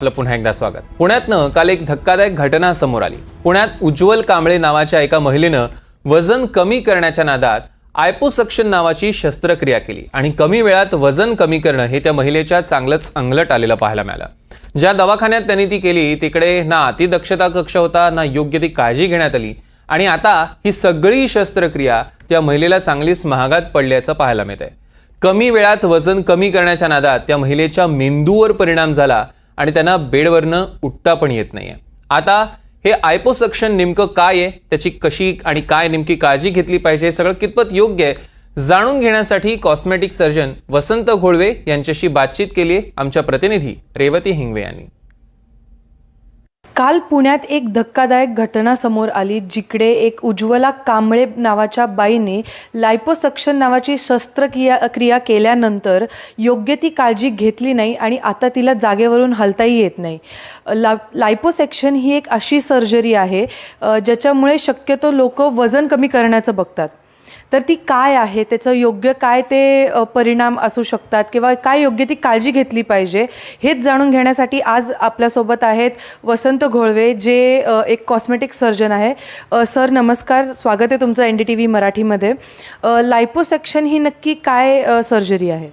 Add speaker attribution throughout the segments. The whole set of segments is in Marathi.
Speaker 1: आपलं पुन्हा एकदा स्वागत. पुण्यातनं काल एक धक्कादायक घटना समोर आली. पुण्यात उज्ज्वल कांबळे नावाच्या एका महिलेनं वजन कमी करण्याच्या नादात आयपोसक्शन नावाची शस्त्रक्रिया केली आणि कमी वेळात वजन कमी करणं हे त्या महिलेच्या चांगलंच अंगलट आलेलं पाहायला मिळालं. ज्या दवाखान्यात त्यांनी ती केली तिकडे ना अतिदक्षता कक्ष होता ना योग्य ती काळजी घेण्यात आली आणि आता ही सगळी शस्त्रक्रिया त्या महिलेला चांगलीच महागात पडल्याचं पाहायला मिळत आहे कमी वेळात वजन कमी करण्याच्या नादात त्या महिलेच्या मेंदूवर परिणाम झाला आणि त्यांना बेडवरनं उठता पण येत नाहीये. आता हे आयपोसक्शन नेमकं काय आहे? त्याची कशी आणि काय नेमकी काळजी घेतली पाहिजे? हे सगळं कितपत योग्य आहे? जाणून घेण्यासाठी कॉस्मेटिक सर्जन वसंत घोळवे यांच्याशी बातचीत केली आहे आमच्या प्रतिनिधी रेवती हिंगवे यांनी.
Speaker 2: काल पुण्यात एक धक्कादायक घटना समोर आली जिकडे एक उज्ज्वला कांबळे नावाच्या बाईने लायपोसक्शन नावाची शस्त्रक्रिया क्रिया केल्यानंतर योग्य ती काळजी घेतली नाही आणि आता तिला जागेवरून हलताही येत नाही. ला लायपोसेक्शन ही एक अशी सर्जरी आहे ज्याच्यामुळे शक्यतो लोक वजन कमी करण्याचं बघतात. तर ती काय आहे? त्याचं योग्य काय ते परिणाम असू शकतात? किंवा काय योग्य ती काळजी घेतली पाहिजे? हेच जाणून घेण्यासाठी आज आपल्यासोबत आहेत वसंत घोळवे जे एक कॉस्मेटिक सर्जन आहे. सर नमस्कार. स्वागत आहे तुमचं एन डी टी व्ही मराठीमध्ये. लायपोसेक्शन ही नक्की काय सर्जरी आहे?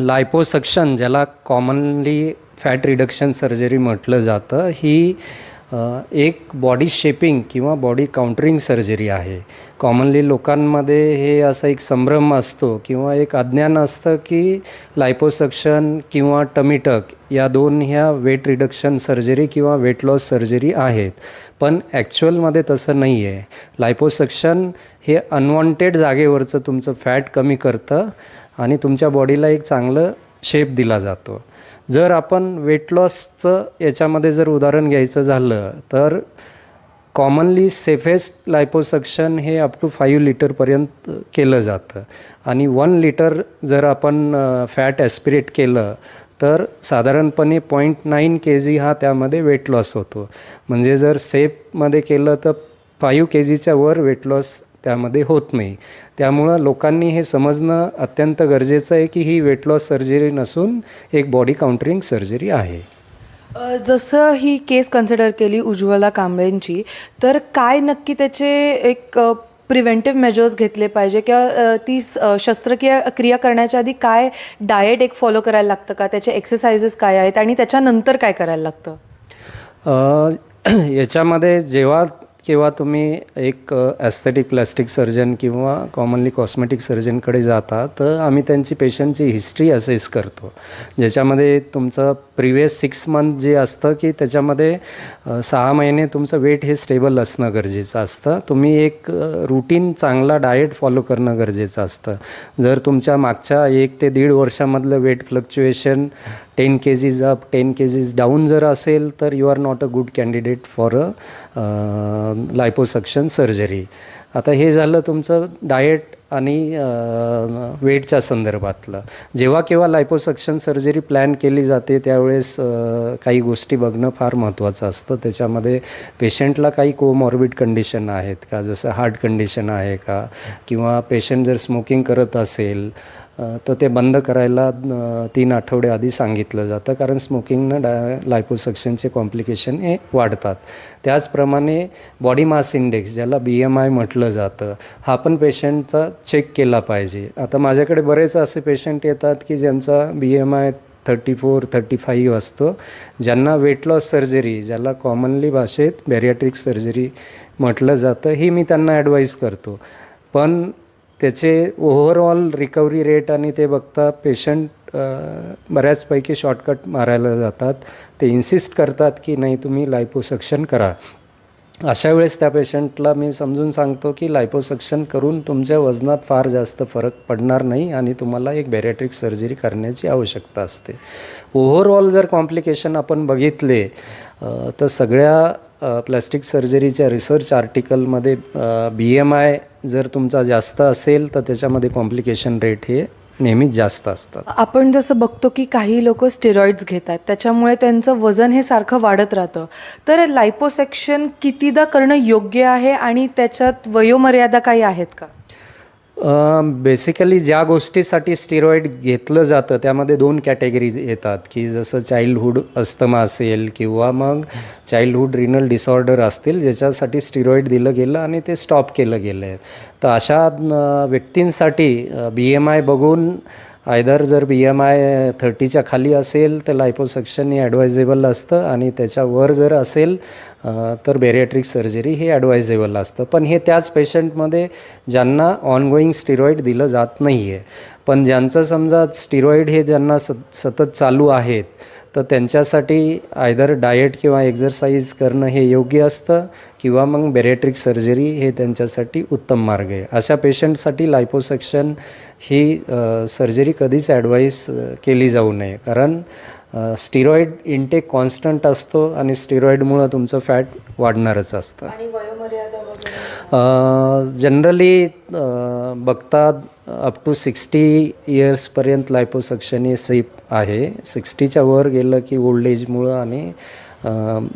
Speaker 3: लायपोसक्शन ज्याला कॉमनली फॅट रिडक्शन सर्जरी म्हटलं जातं ही एक बॉडी शेपिंग किंवा बॉडी काउंटरिंग सर्जरी आहे. कॉमनली लोकांमध्ये हे असा एक संभ्रम असतो किंवा एक अज्ञान असतं की लायपोसक्शन किंवा टमिटक या दोन ह्या वेट रिडक्शन सर्जरी किंवा वेट लॉस सर्जरी आहेत. पण ॲक्च्युअलमध्ये तसं नाही आहे लायपोसक्शन हे अनवॉन्टेड जागेवरचं तुमचं फॅट कमी करतं आणि तुमच्या बॉडीला एक चांगलं शेप दिला जातो. जर आपण वेट लॉसचं याच्यामध्ये जर उदाहरण घ्यायचं झालं तर कॉमनली सेफेस्ट लायपोसक्शन हे अप टू फाईव्ह लिटरपर्यंत केलं जातं. आणि वन लिटर जर आपण फॅट ॲस्पिरेट केलं तर साधारणपणे पॉईंट नाईन के जी हा त्यामध्ये वेट लॉस होतो. म्हणजे जर सेफमध्ये केलं तर फाईव्ह के जीच्या वर वेट लॉस त्यामध्ये होत नाही. त्यामुळं लोकांनी हे समजणं अत्यंत गरजेचं आहे की ही वेट लॉस सर्जरी नसून एक बॉडी काउंटरिंग सर्जरी आहे.
Speaker 2: जसं ही केस कन्सिडर केली उज्ज्वला कांबळेंची तर काय नक्की त्याचे एक प्रिव्हेंटिव्ह मेजर्स घेतले पाहिजे किंवा ती शस्त्रक्रिया क्रिया करण्याच्या आधी काय डाएट एक फॉलो करायला लागतं का? त्याचे एक्सरसाइजेस काय आहेत? आणि त्याच्यानंतर काय करायला लागतं?
Speaker 3: याच्यामध्ये जेव्हा किंवा तुम्ही एक ॲस्थेटिक प्लॅस्टिक सर्जन किंवा कॉमनली कॉस्मेटिक सर्जनकडे जाता तर आम्ही त्यांची पेशंटची हिस्ट्री असेस करतो. ज्याच्यामध्ये तुमचं प्रिवियस सिक्स मंथ जे असतं की त्याच्यामध्ये सहा महिने तुमचं वेट हे स्टेबल असणं गरजेचं असतं. तुम्ही एक रुटीन चांगला डाएट फॉलो करणं गरजेचं असतं. जर तुमच्या मागच्या एक ते दीड वर्षामधलं weight fluctuation ten kgs up ten kgs down जर असेल तर you are not a good candidate for a liposuction surgery आता हे झालं तुमचं डाएट आणि uh, वेटच्या संदर्भातलं. जेव्हा केव्हा लायपोसक्शन सर्जरी प्लॅन केली जाते त्यावेळेस uh, काही गोष्टी बघणं फार महत्त्वाचं असतं. त्याच्यामध्ये पेशंटला काही कोमॉर्बिड कंडिशन आहेत का? जसं हार्ट कंडिशन आहे का? किंवा पेशंट जर स्मोकिंग करत असेल तर ते बंद करायला तीन आठवडे आधी सांगितलं जातं. कारण स्मोकिंगनं डा लायपोसक्शनचे कॉम्प्लिकेशन हे वाढतात. त्याचप्रमाणे बॉडी मास इंडेक्स ज्याला बी एम आय म्हटलं जातं हा पण पेशंटचा चेक केला पाहिजे. आता माझ्याकडे बरेच असे पेशंट येतात की ज्यांचा B M I thirty four thirty five असतो ज्यांना वेट लॉस सर्जरी ज्याला कॉमनली भाषेत बॅरियाट्रिक सर्जरी म्हटलं जातं ही मी त्यांना ॲडवाईस करतो. पण त्याचे ओव्हरऑल रिकव्हरी रेट आणि ते बघता पेशंट बऱ्याचपैकी शॉर्टकट मारायला जातात. ते इन्सिस्ट करतात की नाही तुम्ही लायपोसक्शन करा. अशा वेळेस त्या पेशंटला मी समजून सांगतो की लायपोसक्शन करून तुमच्या वजनात फार जास्त फरक पडणार नाही आणि तुम्हाला एक बॅरेट्रिक सर्जरी करण्याची आवश्यकता असते. ओव्हरऑल जर कॉम्प्लिकेशन आपण बघितले तर सगळ्या प्लॅस्टिक सर्जरीच्या रिसर्च आर्टिकलमध्ये बी एम आय जर तुमचा जास्त असेल तर त्याच्यामध्ये कॉम्प्लिकेशन रेट हे नेहमीच जास्त असतात.
Speaker 2: आपण जसं बघतो की काही लोक स्टेरॉइड्स घेतात त्याच्यामुळे त्यांचं वजन हे सारखं वाढत राहतं. तर लायपोसेक्शन कितीदा करणं योग्य आहे आणि त्याच्यात वयोमर्यादा काही आहेत का?
Speaker 3: बेसिकली ज्या गोष्टीसाठी स्टिरॉइड घेतलं जातं त्यामध्ये दोन कॅटेगरीज येतात की जसं चाइल्डहूड अस्थमा असेल किंवा मग चाइल्डहूड रिनल डिसऑर्डर असतील ज्याच्यासाठी स्टिरॉइड दिलं गेलं आणि ते स्टॉप केलं गेलं आहे तर अशा व्यक्तींसाठी बी एम आय बघून आयदर जर बी एम आय थर्टीच्या खाली असेल तर लायपोसक्शन हे ॲडवायझेबल असतं आणि त्याच्यावर जर असेल तर बेरियाट्रिक सर्जरी हे ॲडवायझेबल असतं. पण हे त्याच पेशंटमध्ये ज्यांना ऑनगोईंग स्टिरॉईड दिलं जात नाही आहे पण ज्यांचं समजा स्टिरॉईड हे ज्यांना सत सतत चालू आहेत तर त्यांच्यासाठी आयदर डाएट किंवा एक्झरसाईज करणं हे योग्य असतं किंवा मग बेरेट्रिक सर्जरी हे त्यांच्यासाठी उत्तम मार्ग आहे. अशा पेशंटसाठी लायपोसक्शन ही सर्जरी कधीच ॲडवाईस केली जाऊ नये. कारण स्टिरॉईड इंटेक कॉन्स्टंट असतो आणि स्टिरॉईडमुळं तुमचं फॅट वाढणारच असतं.
Speaker 2: आणि वयोमर्यादा
Speaker 3: जनरली बघतात अप टू सिक्स्टी इयर्सपर्यंत लायपोसक्शन हे सेफ आहे. सिक्स्टीच्या वर गेलं की ओल्ड एजमुळं आणि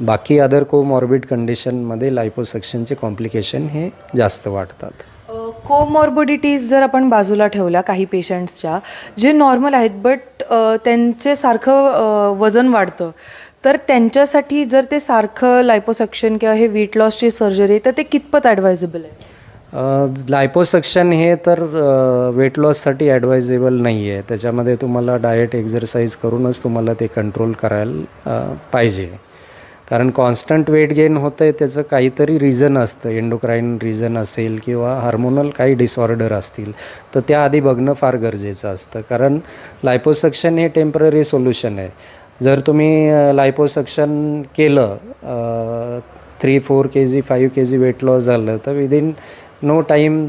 Speaker 3: बाकी अदर कोमॉर्बिड कंडिशनमध्ये लायपोसक्शनचे कॉम्प्लिकेशन हे जास्त वाढतात.
Speaker 2: कोमॉर्बिडिटीज जर आपण बाजूला ठेवल्या काही पेशंट्सच्या जे नॉर्मल आहेत बट त्यांचे सारखं वजन वाढतं तर त्यांच्यासाठी जर ते सारखं लायपोसक्शन किंवा हे वेट लॉसची सर्जरी तर ते कितपत ॲडवायजेबल आहे?
Speaker 3: लायपोसक्शन हे तर वेट लॉससाठी ॲडवायजेबल नाही आहे त्याच्यामध्ये तुम्हाला डाएट एक्झरसाईज करूनच तुम्हाला ते कंट्रोल करायला पाहिजे. कारण कॉन्स्टंट वेट गेन होतं आहे त्याचं काहीतरी रिझन असतं. एंडोक्राईन रिझन असेल किंवा हार्मोनल काही डिसऑर्डर असतील तर त्याआधी बघणं फार गरजेचं असतं. कारण लायपोसक्शन हे टेंपररी सोल्युशन आहे. जर तुम्ही लायपोसक्शन केलं three four K G five K G weight loss झालं तर within no time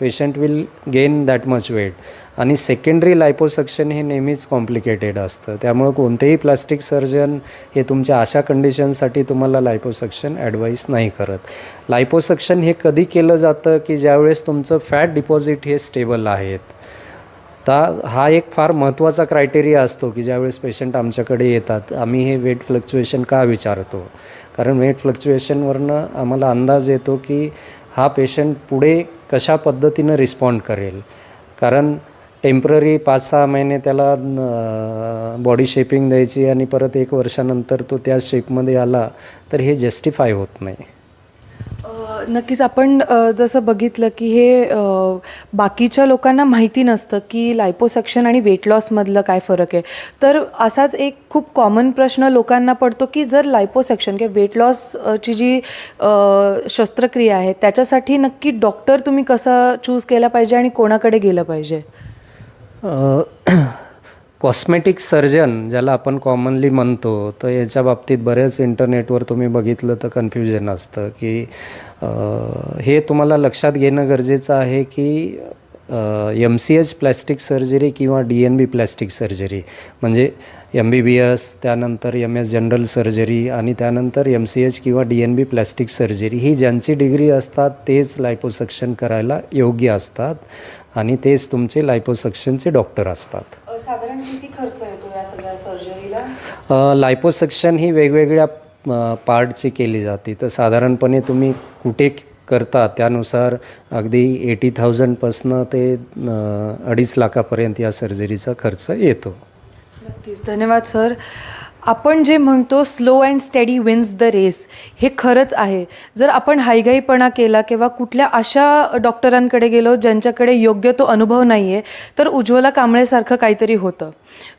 Speaker 3: patient will gain that much weight आणि सेकंडरी लायपोसक्शन हे नेहमीच कॉम्प्लिकेटेड असतं. त्यामुळं कोणतेही प्लास्टिक सर्जन हे तुमच्या अशा कंडिशनसाठी तुम्हाला लायपोसक्शन ॲडवाईस नाही करत. लायपोसक्शन हे कधी केलं जातं की ज्यावेळेस तुमचं फॅट डिपॉझिट हे स्टेबल आहेत? ता हा एक फार महत्त्वाचा क्रायटेरिया असतो की ज्यावेळेस पेशंट आमच्याकडे येतात आम्ही हे वेट फ्लक्च्युएशन का विचारतो? कारण वेट फ्लक्च्युएशनवरनं आम्हाला अंदाज येतो की हा पेशंट पुढे कशा पद्धतीनं रिस्पॉन्ड करेल? कारण टेंपररी पाच सहा महिने त्याला बॉडी शेपिंग द्यायची आणि परत एक वर्षानंतर तो त्या शेपमध्ये आला तर हे जस्टिफाय होत नाही.
Speaker 2: नक्कीच आपण जसं बघितलं की हे बाकीच्या लोकांना माहिती नसतं की लायपोसक्शन आणि वेट लॉसमधलं काय फरक आहे. तर असाच एक खूप कॉमन प्रश्न लोकांना पडतो की जर लायपोसक्शन किंवा वेट लॉसची जी शस्त्रक्रिया आहे त्याच्यासाठी नक्की डॉक्टर तुम्ही कसं चूज केला पाहिजे आणि कोणाकडे गेलं पाहिजे?
Speaker 3: कॉस्मेटिक सर्जन ज्याला आपण कॉमनली म्हणतो तर याच्या बाबतीत बऱ्याच इंटरनेटवर तुम्ही बघितलं तर कन्फ्युजन असतं की हे तुम्हाला लक्षात घेणं गरजेचं आहे की M C H plastic surgery किंवा D N B plastic surgery म्हणजे एम बी बी एस त्यानंतर एम एस जनरल सर्जरी आणि त्यानंतर एम सी एच किंवा D N B plastic surgery ही ज्यांची डिग्री असतात तेच लायपोसक्शन करायला योग्य असतात. आणि तेच तुमचे लायपोसक्शनचे डॉक्टर असतात.
Speaker 2: साधारण किती खर्च येतो या सगळ्या सर्जरीला
Speaker 3: अ, लायपोसक्शन ही वेगवेगळ्या पार्टची केली जाते. तर साधारणपणे तुम्ही कुठे करता त्यानुसार अगदी एटी थाउजंडपासनं ते अडीच लाखापर्यंत या सर्जरीचा खर्च येतो.
Speaker 2: नक्कीच. धन्यवाद सर आपण जे म्हणतो slow and study wins the race हे खरंच आहे. जर आपण हायगाईपणा केला किंवा कुठल्या अशा डॉक्टरांकडे गेलो ज्यांच्याकडे योग्य तो अनुभव नाही आहे तर उज्ज्वला कांबळेसारखं काहीतरी होतं.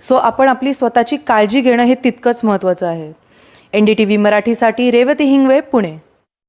Speaker 2: सो आपण आपली स्वतःची काळजी घेणं हे तितकंच महत्त्वाचं आहे. एन डी टी व्ही मराठीसाठी रेवती हिंगवे पुणे.